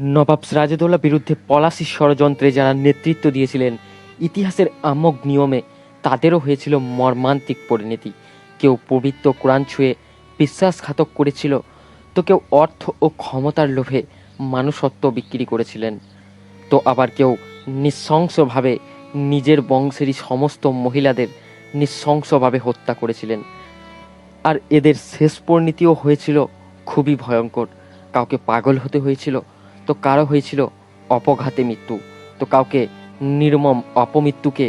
নবাব সিরাজউদ্দৌলার বিরুদ্ধে পলাশি ষড়যন্ত্রে যারা নেতৃত্ব দিয়েছিলেন, ইতিহাসের আমক নিয়মে তাদেরও হয়েছিল মর্মান্তিক পরিণতি। কেউ পবিত্র কোরআন ছুঁয়ে বিশ্বাসঘাতক করেছিল, তো কেউ অর্থ ও ক্ষমতার লোভে মানুষত্ব বিক্রি করেছিলেন। তো আবার কেউ নৃশংসভাবে নিজের বংশেরই সমস্ত মহিলাদের নৃশংসভাবে হত্যা করেছিলেন। আর এদের শেষ পরিণতিও হয়েছিল খুবই ভয়ঙ্কর। কাউকে পাগল হতে হয়েছিল তো কারও হয়েছিল অপঘাতে মৃত্যু। তো কাউকে নির্মম অপমৃত্যুকে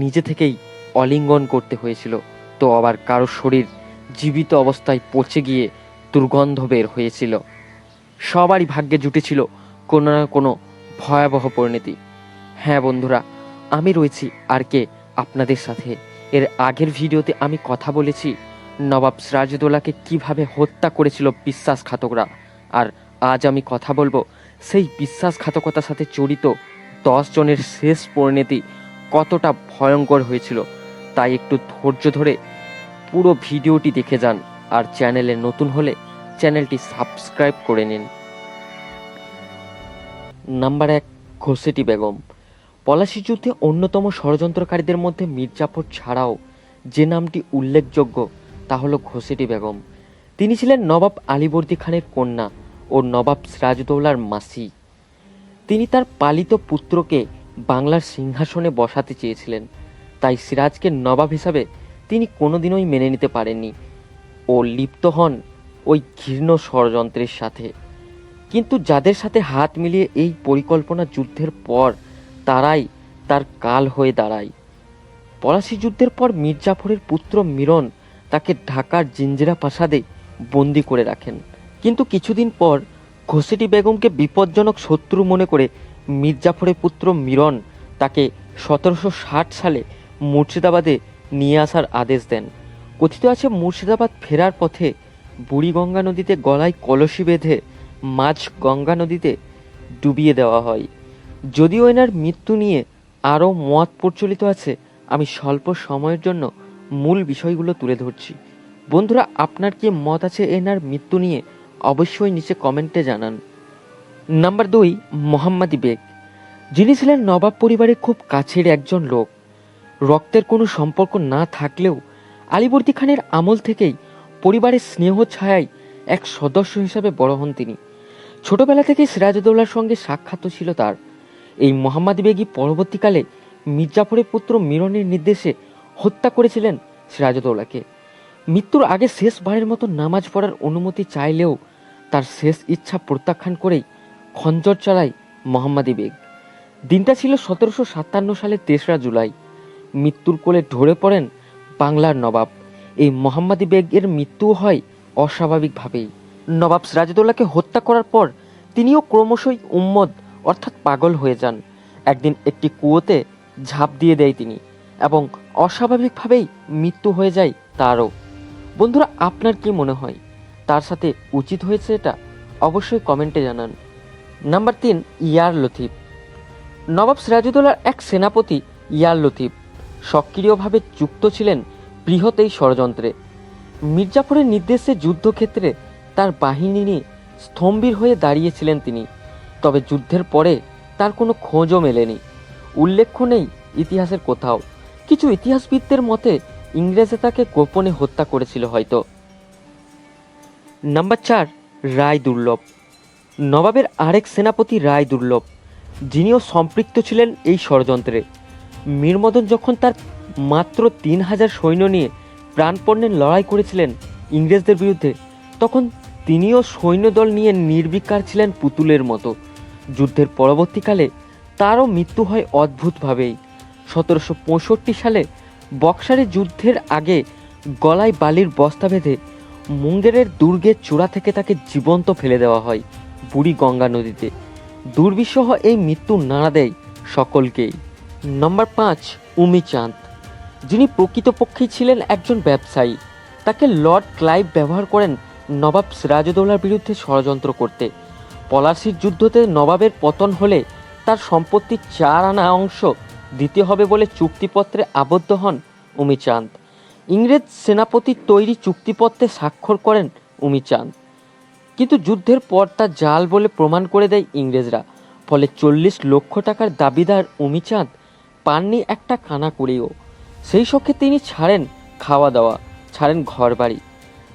নিজে থেকেই অলিঙ্গন করতে হয়েছিল। তো আবার কারও শরীর জীবিত অবস্থায় পচে গিয়ে দুর্গন্ধ বের হয়েছিল। সবারই ভাগ্যে জুটেছিল কোনো না কোনো ভয়াবহ পরিণতি। হ্যাঁ বন্ধুরা, আমি রয়েছি আর কে আপনাদের সাথে। এর আগের ভিডিওতে আমি কথা বলেছি নবাব সিরাজউদ্দৌলাকে কীভাবে হত্যা করেছিল বিশ্বাসঘাতকরা। আর আজ আমি কথা বলব সেই বিশ্বাসঘাতকতার সাথে জড়িত জনের শেষ পরিণতি কতটা ভয়ঙ্কর হয়েছিল, তাই একটু ধৈর্য ধরে পুরো ভিডিওটি দেখে যান আর চ্যানেলে নতুন হলে চ্যানেলটি সাবস্ক্রাইব করে নিন। নাম্বার এক ঘোষেটি বেগম। পলাশি যুদ্ধে অন্যতম ষড়যন্ত্রকারীদের মধ্যে মির্জাফর ছাড়াও যে নামটি উল্লেখযোগ্য তা হলো ঘোষেটি বেগম। তিনি ছিলেন নবাব আলীবর্দী খানের কন্যা। ও নবাব সিরাজউদ্দৌলার মাসি। তিনি তার পালিত পুত্রকে বাংলার সিংহাসনে বসাতে চেয়েছিলেন। তাই সিরাজকে নবাব হিসাবে তিনি কোনোদিনই মেনে নিতে পারেননি ও লিপ্ত হন ওই ঘৃণ্য ষড়যন্ত্রের সাথে। কিন্তু যাদের সাথে হাত মিলিয়ে এই পরিকল্পনা যুদ্ধের পর তারাই তার কাল হয়ে দাঁড়ায়। পলাশি যুদ্ধের পর মির্জাফরের পুত্র মিরন তাকে ঢাকার জিঞ্জিরা প্রাসাদে বন্দি করে রাখেন। কিন্তু কিছুদিন পর ঘোষেটি বেগমকে বিপজ্জনক শত্রু মনে করে মির্জাফরের পুত্র মিরন তাকে সতেরোশো ষাট সালে মুর্শিদাবাদে নিয়ে আসার আদেশ দেন। কথিত আছে, মুর্শিদাবাদ ফেরার পথে বুড়িগঙ্গা নদীতে গলায় কলসি বেঁধে মাঝ গঙ্গা নদীতে ডুবিয়ে দেওয়া হয়। যদিও এনার মৃত্যু নিয়ে আরও মত প্রচলিত আছে, আমি স্বল্প সময়ের জন্য মূল বিষয়গুলো তুলে ধরছি। বন্ধুরা, আপনার কি মত আছে এনার মৃত্যু নিয়ে? অবশ্যই নিচে কমেন্টে জানান। নাম্বার দুই, মোহাম্মদী বেগ যিনি ছিলেন নবাব পরিবারের খুব কাছের একজন লোক। রক্তের কোনো সম্পর্ক না থাকলেও আলিবর্দী খানের আমল থেকেই পরিবারের স্নেহ ছায়ায় এক সদস্য হিসাবে বড় হন তিনি। ছোটবেলা থেকেই সিরাজউদ্দৌলার সঙ্গে সাক্ষাৎ ছিল তার। এই মোহাম্মদ বেগি পরবর্তীকালে মির্জাফরের পুত্র মিরনের নির্দেশে হত্যা করেছিলেন সিরাজউদ্দৌলাকে। মৃত্যুর আগে শেষবারের মতো নামাজ পড়ার অনুমতি চাইলেও তার শেষ ইচ্ছা প্রত্যাখ্যান করেই খঞ্জর চালায় মোহাম্মদী বেগ। দিনটা ছিল সতেরোশো সাতান্ন সালের তেসরা জুলাই। মৃত্যুর কোলে ঢরে পড়েন বাংলার নবাব। এই মোহাম্মদী বেগের মৃত্যু হয় অস্বাভাবিকভাবেই। নবাব সিরাজউদ্দৌলাকে হত্যা করার পর তিনিও ক্রমশই উম্মদ, অর্থাৎ পাগল হয়ে যান। একদিন একটি কুয়োতে ঝাঁপ দিয়ে দেয় তিনি এবং অস্বাভাবিকভাবেই মৃত্যু হয়ে যায় তারও। বন্ধুরা, আপনার কি মনে হয়? তার সাথে উচিত হয়েছে এটা, অবশ্যই কমেন্টে জানান। নাম্বার তিন, ইয়ার লতিফ। নবাব সিরাজউদ্দৌলার এক সেনাপতি, ইয়ার লতিফ, সক্রিয়ভাবে যুক্ত ছিলেন বৃহৎ এই ষড়যন্ত্রে। মির্জাফরের নির্দেশে যুদ্ধক্ষেত্রে তার বাহিনী নিয়ে স্তম্ভীর হয়ে দাঁড়িয়েছিলেন তিনি, তবে যুদ্ধের পরে তার কোনো খোঁজও মেলেনি। উল্লেখ্য নেই ইতিহাসের কোথাও। কিছু ইতিহাসবিদদের মতে ইংরেজে তাকে গোপনে হত্যা করেছিল হয়তো। নাম্বার চার, রায় দুর্লভ। নবাবের আরেক সেনাপতি রায় দুর্লভ, যিনিও সম্পৃক্ত ছিলেন এই ষড়যন্ত্রে। মীরমদন যখন তার মাত্র তিন হাজার সৈন্য নিয়ে প্রাণপণ্যের লড়াই করেছিলেন ইংরেজদের বিরুদ্ধে, তখন তিনিও সৈন্যদল নিয়ে নির্বিকার ছিলেন পুতুলের মতো। যুদ্ধের পরবর্তীকালে তারও মৃত্যু হয় অদ্ভুতভাবেই। সতেরোশো পঁয়ষট্টি সালে বক্সারের যুদ্ধের আগে গলায় বালির বস্তা বেঁধে মুঙ্গেরের দুর্গের চূড়া থেকে তাকে জীবন্ত ফেলে দেওয়া হয় বুড়ি গঙ্গা নদীতে। দুর্বিষহ এই মৃত্যু নাড়া দেয় সকলকেই। নম্বর পাঁচ উমি চাঁদ যিনি প্রকৃতপক্ষেই ছিলেন একজন ব্যবসায়ী, তাকে লর্ড ক্লাইভ ব্যবহার করেন নবাব সিরাজউদ্দৌলার বিরুদ্ধে ষড়যন্ত্র করতে। পলাশির যুদ্ধতে নবাবের পতন হলে তার সম্পত্তির চার আনা অংশ দিতে হবে বলে চুক্তিপত্রে আবদ্ধ হন উমিচাঁদ। ইংরেজ সেনাপতির তৈরি চুক্তিপত্রে স্বাক্ষর করেন উমিচাঁদ কিন্তু যুদ্ধের পর তা জাল বলে প্রমাণ করে দেয় ইংরেজরা। ফলে চল্লিশ লক্ষ টাকার দাবিদার উমিচাঁদ পাননি একটা কানা করেও সেই শখে তিনি ছাড়েন খাওয়া দাওয়া ছাড়েন ঘর বাড়ি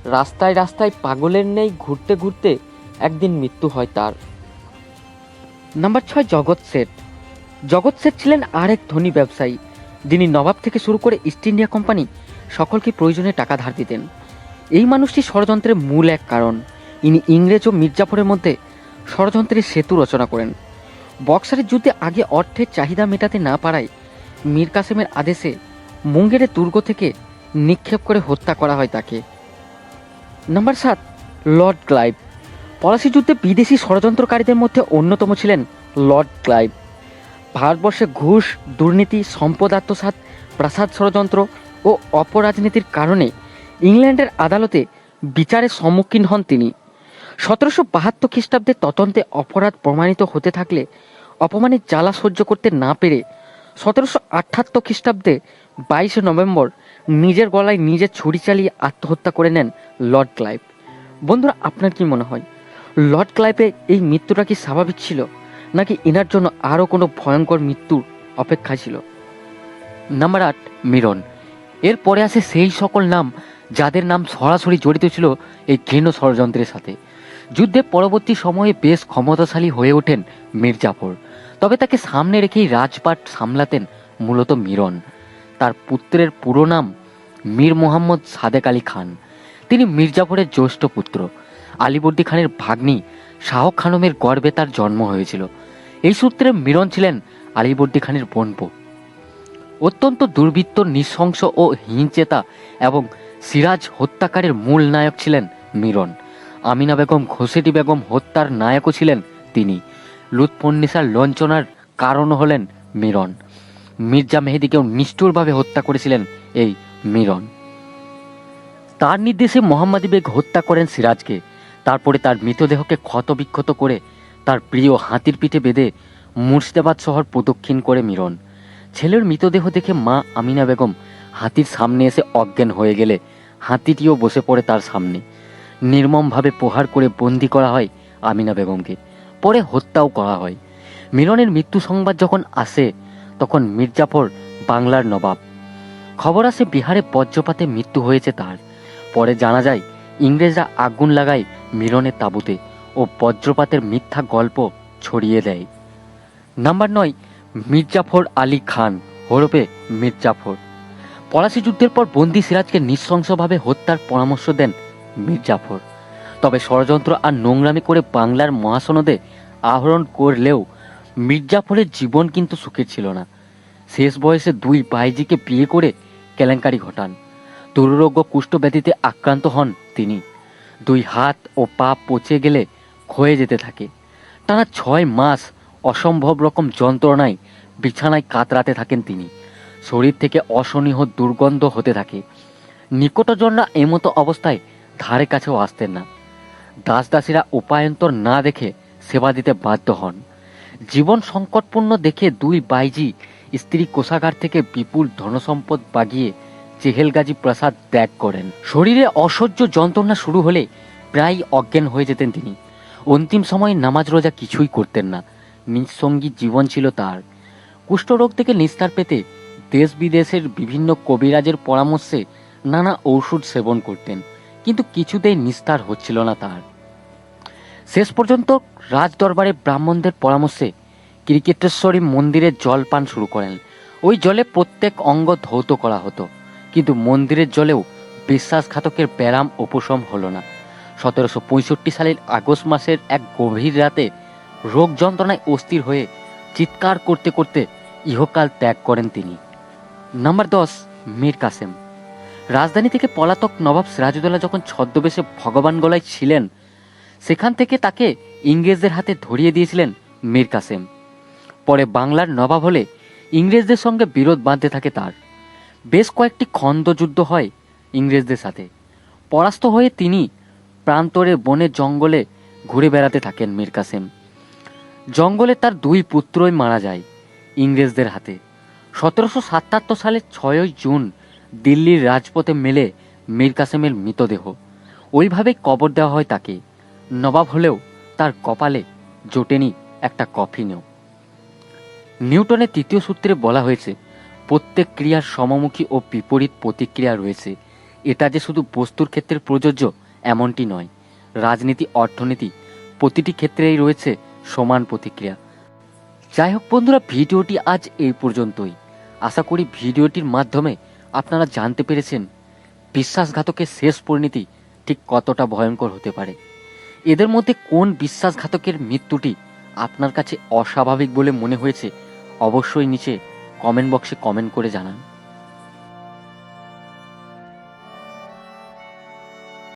রাস্তায় রাস্তায় পাগলের নেই ঘুরতে ঘুরতে একদিন মৃত্যু হয় তার। নাম্বার ছয়, জগৎ শেঠ জগৎ শেঠ ছিলেন আরেক ধনী ব্যবসায়ী, যিনি নবাব থেকে শুরু করে ইস্ট ইন্ডিয়া কোম্পানি সকলকে প্রয়োজনে টাকা ধার দিতেন। এই মানুষটি ষড়যন্ত্রের মূল এক কারণ। ইনি ইংরেজ ও মির্জাফরের মধ্যে ষড়যন্ত্রের সেতু রচনা করেন। বক্সারের যুদ্ধে আগে অর্থের চাহিদা মেটাতে না পারায় মীর কাসেমের আদেশে মুঙ্গেরের দুর্গ থেকে নিক্ষেপ করে হত্যা করা হয় তাকে। নাম্বার সাত, লর্ড ক্লাইভ। পলাশি যুদ্ধে বিদেশি ষড়যন্ত্রকারীদের মধ্যে অন্যতম ছিলেন লর্ড ক্লাইভ। ভারতবর্ষে ঘুষ, দুর্নীতি, সম্পদ, আত্মসাৎ, প্রাসাদ ষড়যন্ত্র ও অপরাজনীতির কারণে ইংল্যান্ডের আদালতে বিচারের সম্মুখীন হন তিনি। সতেরোশো বাহাত্তর খ্রিস্টাব্দে তদন্তে অপরাধ প্রমাণিত হতে থাকলে অপমানের জ্বালা সহ্য করতে না পেরে সতেরোশো আটাত্তর খ্রিস্টাব্দে বাইশে নভেম্বর নিজের গলায় নিজের ছুরি চালিয়ে আত্মহত্যা করে নেন লর্ড ক্লাইভ। বন্ধুরা, আপনার কি মনে হয়, লর্ড ক্লাইভের এই মৃত্যুটা কি স্বাভাবিক ছিল, নাকি এনার জন্য আরও কোনো ভয়ঙ্কর মৃত্যুর অপেক্ষা ছিল? নাম্বার আট, মিরন। এরপরে আসে সেই সকল নাম যাদের নাম সরাসরি জড়িত ছিল এই ঘৃণ ষড়যন্ত্রের সাথে। যুদ্ধে পরবর্তী সময়ে বেশ ক্ষমতাশালী হয়ে ওঠেন মির্জাফর তবে তাকে সামনে রেখেই রাজপাট সামলাতেন মূলত মিরন। তার পুত্রের পুরো নাম মীর মোহাম্মদ সাদেক আলী খান। তিনি মির্জাফরের জ্যেষ্ঠ পুত্র। আলিবর্দী খানের ভাগ্নি শাহ খানমের গর্বে তার জন্ম হয়েছিল। এই সূত্রে মিরন ছিলেন আলিবর্দী খানের বোনপো অত্যন্ত দুর্বৃত্ত, নৃশংস ও হিংচেতা এবং সিরাজ হত্যাকারের মূল নায়ক ছিলেন মিরন। আমিনা বেগম ঘোষেটি বেগম হত্যার নায়কও ছিলেন তিনি। লুৎফন্নিসার লঞ্চনার কারণ হলেন মিরন। মির্জা মেহেদিকেও নিষ্ঠুরভাবে হত্যা করেছিলেন এই মিরন। তার নির্দেশে মোহাম্মদী বেগ হত্যা করেন সিরাজকে। তারপরে তার মৃতদেহকে ক্ষতবিক্ষত করে তার প্রিয় হাতির পিঠে বেঁধে মুর্শিদাবাদ শহর প্রদক্ষিণ করে মিরন। ছেলের মৃতদেহ দেখে মা আমিনা বেগম হাতির সামনে এসে অজ্ঞান হয়ে গেলে। হাতিটিও বসে পড়ে তার সামনে। নির্মমভাবে প্রহার করে বন্দি করা হয় আমিনা বেগমকে। পরে হত্যাও করা হয়। মিলনের মৃত্যু সংবাদ যখন আসে, তখন মির্জাফর বাংলার নবাব। খবর আসে বিহারে বজ্রপাতে মৃত্যু হয়েছে তার। পরে জানা যায়, ইংরেজরা আগুন লাগায় মিলনের তাঁবুতে ও বজ্রপাতের মিথ্যা গল্প ছড়িয়ে দেয়। নাম্বার নয় মির্জাফর আলী খান, হরপে মির্জাফর। পলাশি যুদ্ধের পর বন্দি সিরাজকে নৃশংসভাবে হত্যার পরামর্শ দেন মির্জাফর। তবে ষড়যন্ত্র আর নোংরামি করে বাংলার মহাসনদে আহরণ করলেও মির্জাফরের জীবন কিন্তু সুখের ছিল না। শেষ বয়সে দুই বাইজিকে বিয়ে করে কেলেঙ্কারি ঘটান। দুরারোগ্য কুষ্ঠব্যাধিতে আক্রান্ত হন তিনি। দুই হাত ও পা পচে গেলে ক্ষয়ে যেতে থাকে। টানা ছয় মাস অসম্ভব রকম যন্ত্রণায় বিছানায় কাতরাতে থাকেন তিনি। শরীর থেকে অসহনীয় দুর্গন্ধ হতে থাকে। নিকটজনরা এমতো অবস্থায় ধারে কাছেও আসতেন না। দাস দাসীরা উপায়ন্তর না দেখে সেবা দিতে বাধ্য হন। জীবন সংকটপূর্ণ দেখে দুই বাইজি স্ত্রী কোষাগার থেকে বিপুল ধনসম্পদ বাগিয়ে চেহেলগাজী প্রাসাদ ত্যাগ করেন। শরীরে অসহ্য যন্ত্রণা শুরু হলে প্রায় অজ্ঞান হয়ে যেতেন তিনি। অন্তিম সময়ে নামাজ রোজা কিছুই করতেন না। নিঃসঙ্গী জীবন ছিল তার। কুষ্ঠরোগ থেকে নিস্তার পেতে দেশ বিদেশের বিভিন্ন কবিরাজের পরামর্শে নানা ঔষধ সেবন করতেন, কিন্তু কিছুতেই নিস্তার হচ্ছিল না তার। শেষ পর্যন্ত রাজ দরবারে ব্রাহ্মণদের পরামর্শে ক্রিকেটেশ্বরী মন্দিরে জল পান শুরু করেন। ওই জলে প্রত্যেক অঙ্গ ধৌত করা হতো, কিন্তু মন্দিরের জলেও বিশ্বাসঘাতকের ব্যারাম উপশম হলো না। সতেরোশো পঁয়ষট্টি সালের আগস্ট মাসের এক গভীর রাতে রোগ যন্ত্রণায় অস্থির হয়ে চিৎকার করতে করতে ইহকাল ত্যাগ করেন তিনি। নাম্বার দশ, মীর কাসেম। রাজধানী থেকে পলাতক নবাব সিরাজউদ্দৌলা যখন ছদ্মবেশে ভগবান গলায় ছিলেন, সেখান থেকে তাকে ইংরেজদের হাতে ধরিয়ে দিয়েছিলেন মীর কাসেম। পরে বাংলার নবাব হলে ইংরেজদের সঙ্গে বিরোধ বাঁধতে থাকে তার। বেশ কয়েকটি খন্দযুদ্ধ হয় ইংরেজদের সাথে। পরাস্ত হয়ে তিনি প্রান্তরে বনে জঙ্গলে ঘুরে বেড়াতে থাকেন মীর কাসেম। জঙ্গলে তার দুই পুত্রই মারা যায় ইংরেজদের হাতে। সতেরোশো সাতাত্তর সালের ছয়ই জুন দিল্লির রাজপথে মেলে মীর কাসেমের মৃতদেহ। ওইভাবেই কবর দেওয়া হয় তাকে। নবাব হলেও তার কপালে জোটেনি একটা কফিনেও। নিউটনের তৃতীয় সূত্রে বলা হয়েছে, প্রত্যেক ক্রিয়ার সমমুখী ও বিপরীত প্রতিক্রিয়া রয়েছে। এটা যে শুধু বস্তুর ক্ষেত্রে প্রযোজ্য এমনটি নয়। রাজনীতি, অর্থনীতি, প্রতিটি ক্ষেত্রেই রয়েছে সমান প্রতিক্রিয়া। যাই হোক বন্ধুরা, ভিডিওটি আজ এই পর্যন্তই। আশা করি ভিডিওটির মাধ্যমে আপনারা জানতে পেরেছেন বিশ্বাসঘাতকের শেষ পরিণতি ঠিক কতটা ভয়ঙ্কর হতে পারে। এদের মধ্যে কোন বিশ্বাসঘাতকের মৃত্যুটি আপনার কাছে অস্বাভাবিক বলে মনে হয়েছে, অবশ্যই নিচে কমেন্ট বক্সে কমেন্ট করে জানান।